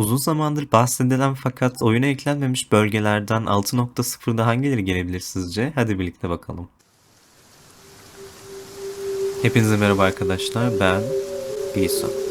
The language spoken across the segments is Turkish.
Uzun zamandır bahsedilen fakat oyuna eklenmemiş bölgelerden 6.0'da hangileri gelebilir sizce? Hadi birlikte bakalım. Hepinize merhaba arkadaşlar. Ben Giyson.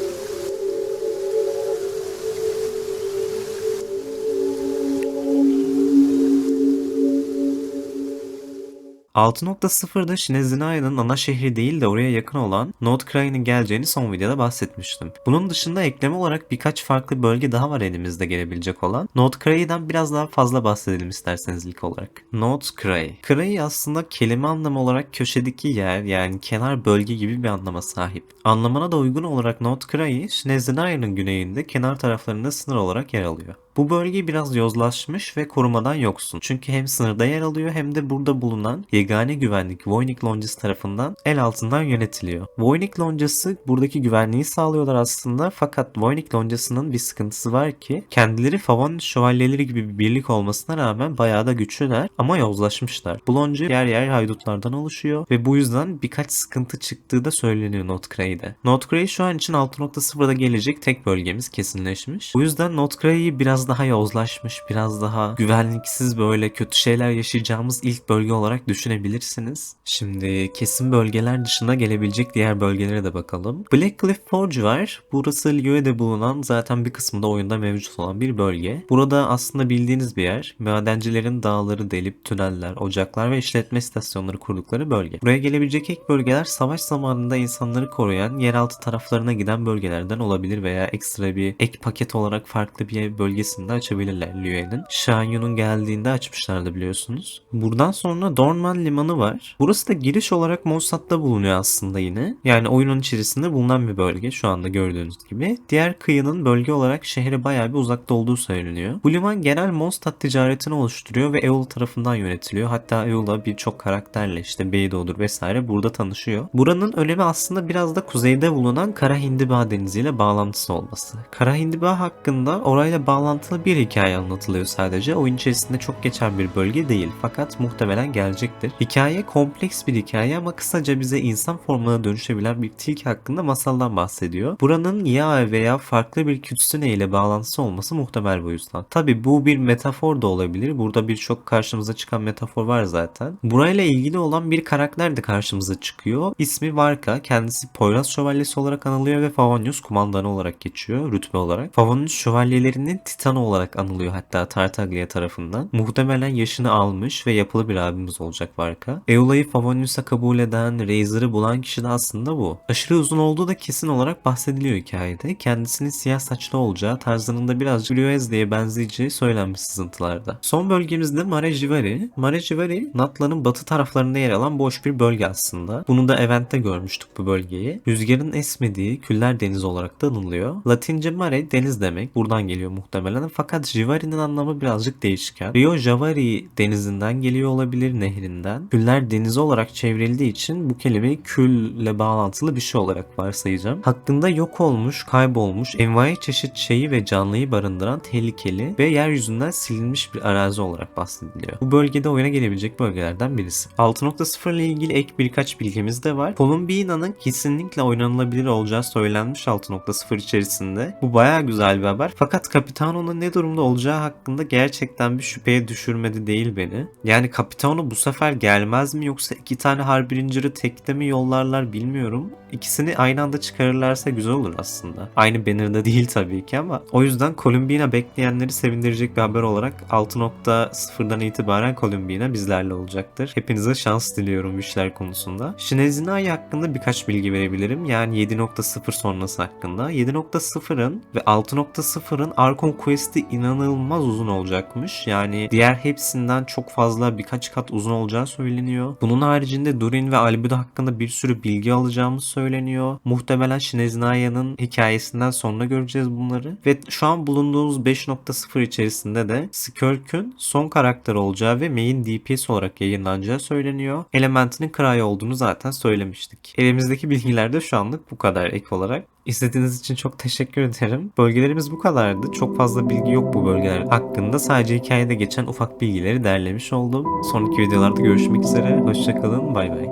...6.0'da Şinezinaya'nın ana şehri değil de oraya yakın olan Nordkrain'in geleceğini son videoda bahsetmiştim. Bunun dışında ekleme olarak birkaç farklı bölge daha var elimizde gelebilecek olan. Nordkrain'den biraz daha fazla bahsedelim isterseniz ilk olarak. Nordkrain. Krain aslında kelime anlamı olarak köşedeki yer yani kenar bölge gibi bir anlama sahip. Anlamına da uygun olarak Nordkrain, Şinezinaya'nın güneyinde kenar taraflarında sınır olarak yer alıyor. Bu bölge biraz yozlaşmış ve korumadan yoksun. Çünkü hem sınırda yer alıyor hem de burada bulunan yegane güvenlik Voynich Loncası tarafından el altından yönetiliyor. Voynich Loncası buradaki güvenliği sağlıyorlar aslında fakat Voynich Loncası'nın bir sıkıntısı var ki kendileri Favon şövalyeleri gibi bir birlik olmasına rağmen bayağı da güçlüler ama yozlaşmışlar. Bu lonca yer yer haydutlardan oluşuyor ve bu yüzden birkaç sıkıntı çıktığı da söyleniyor Notcray'de. Notcray şu an için 6.0'da gelecek tek bölgemiz kesinleşmiş. Bu yüzden Notcray'i biraz daha yozlaşmış, biraz daha güvenliksiz böyle kötü şeyler yaşayacağımız ilk bölge olarak düşünebilirsiniz. Şimdi kesin bölgeler dışında gelebilecek diğer bölgelere de bakalım. Black Cliff Forge var. Burası Liyue'de bulunan zaten bir kısmında oyunda mevcut olan bir bölge. Burada aslında bildiğiniz bir yer. Madencilerin dağları delip tüneller, ocaklar ve işletme istasyonları kurdukları bölge. Buraya gelebilecek ilk bölgeler savaş zamanında insanları koruyan yeraltı taraflarına giden bölgelerden olabilir veya ekstra bir ek paket olarak farklı bir bölgesinde açabilirler Liyue'nin. Shanyu'nun geldiğinde açmışlardı biliyorsunuz. Buradan sonra Dornman Limanı var. Burası da giriş olarak Mossad'da bulunuyor aslında yine. Yani oyunun içerisinde bulunan bir bölge şu anda gördüğünüz gibi. Diğer kıyının bölge olarak şehre bayağı bir uzakta olduğu söyleniyor. Bu liman genel Mondstadt ticaretini oluşturuyor ve Eola tarafından yönetiliyor. Hatta Eola birçok karakterle işte Beydoğdur vesaire burada tanışıyor. Buranın önemi aslında biraz da kuzeyde bulunan Kara Hindiba Denizi ile bağlantısı olması. Kara Hindiba hakkında orayla bağlantılı bir hikaye anlatılıyor sadece. Oyun içerisinde çok geçen bir bölge değil fakat muhtemelen gelecektir. Hikaye kompleks bir hikaye ama kısaca bize insan formuna dönüşebilen bir tilki hakkında masaldan bahsediyor. Buranın ya veya farklı bir kütsüne ile bağlantısı olması muhtemel bu yüzden. Tabi bu bir metafor da olabilir. Burada birçok karşımıza çıkan metafor var zaten. Burayla ilgili olan bir karakter de karşımıza çıkıyor. İsmi Varka. Kendisi Poyraz Şövalyesi olarak anılıyor ve Favonius kumandanı olarak geçiyor rütbe olarak. Favonius şövalyelerinin titanı olarak anılıyor hatta Tartaglia tarafından. Muhtemelen yaşını almış ve yapılı bir abimiz olacak Varka. Eula'yı Favonius'a kabul eden, Razor'ı bulan kişi de aslında bu. Aşırı uzun olduğu da kesin olarak bahsediliyor hikayede. Kendisinin siyah saçlı olacağı tarzının da birazcık Luez diye benzeyeceği söylenmiş sızıntılarda. Son bölgemizde Mare Jivari. Mare Jivari, Natla'nın batı taraflarında yer alan boş bir bölge aslında. Bunu da Event'te görmüştük bu bölgeyi. Rüzgarın esmediği küller denizi olarak da anılıyor. Latince Mare deniz demek. Buradan geliyor muhtemelen. Fakat Jivari'nin anlamı birazcık değişken. Rio Javari denizinden geliyor olabilir nehrinden. Küller denizi olarak çevrildiği için bu kelimeyi külle bağlantılı bir şey olarak varsayacağım. Hakkında yok olmuş, kaybolmuş, envai çeşit şeyi ve canlıyı barındıran tehlikeli ve yeryüzünden silinmiş bir arazi olarak bahsediliyor. Bu bölgede oyuna gelebilecek bölgelerden birisi. 6.0 ile ilgili ek birkaç bilgimiz de var. Columbiana'nın kesinlikle oynanılabilir olacağı söylenmiş 6.0 içerisinde. Bu baya güzel bir haber. Fakat Capitano'nun ne durumda olacağı hakkında gerçekten bir şüpheye düşürmedi değil beni. Yani Capitano bu sefer gelmez mi yoksa iki tane Harbinger'ı tekte mi yollarlar bilmiyorum. İkisini aynı anda çıkarırlarsa güzel olur aslında. Aynı banner'da değil tabii ki ama o yüzden Columbina bekleyenleri sevindirecek bir haber olarak 6.0'dan itibaren Columbina bizlerle olacaktır. Hepinize şans diliyorum işler konusunda. Shinezinai hakkında birkaç bilgi verebilirim. Yani 7.0 sonrası hakkında. 7.0'ın ve 6.0'ın Archon Quest'i inanılmaz uzun olacakmış. Yani diğer hepsinden çok fazla birkaç kat uzun olacağı söyleniyor. Bunun haricinde Durin ve Albedo hakkında bir sürü bilgi alacağımız söyleniyor. Muhtemelen Shinezinai'nin hikayesinden sonra göreceğiz bunları. Ve şu an bulunduğumuz 5.0 içerisinde de Skirk'ün son karakter olacağı ve main DPS olarak yayınlanacağı söyleniyor. Elementinin Cry olduğunu zaten söylemiştik. Elimizdeki bilgiler de şu anlık bu kadar ek olarak. İzlediğiniz için çok teşekkür ederim. Bölgelerimiz bu kadardı. Çok fazla bilgi yok bu bölgeler hakkında. Sadece hikayede geçen ufak bilgileri derlemiş oldum. Sonraki videolarda görüşmek üzere. Hoşçakalın. Bay bay.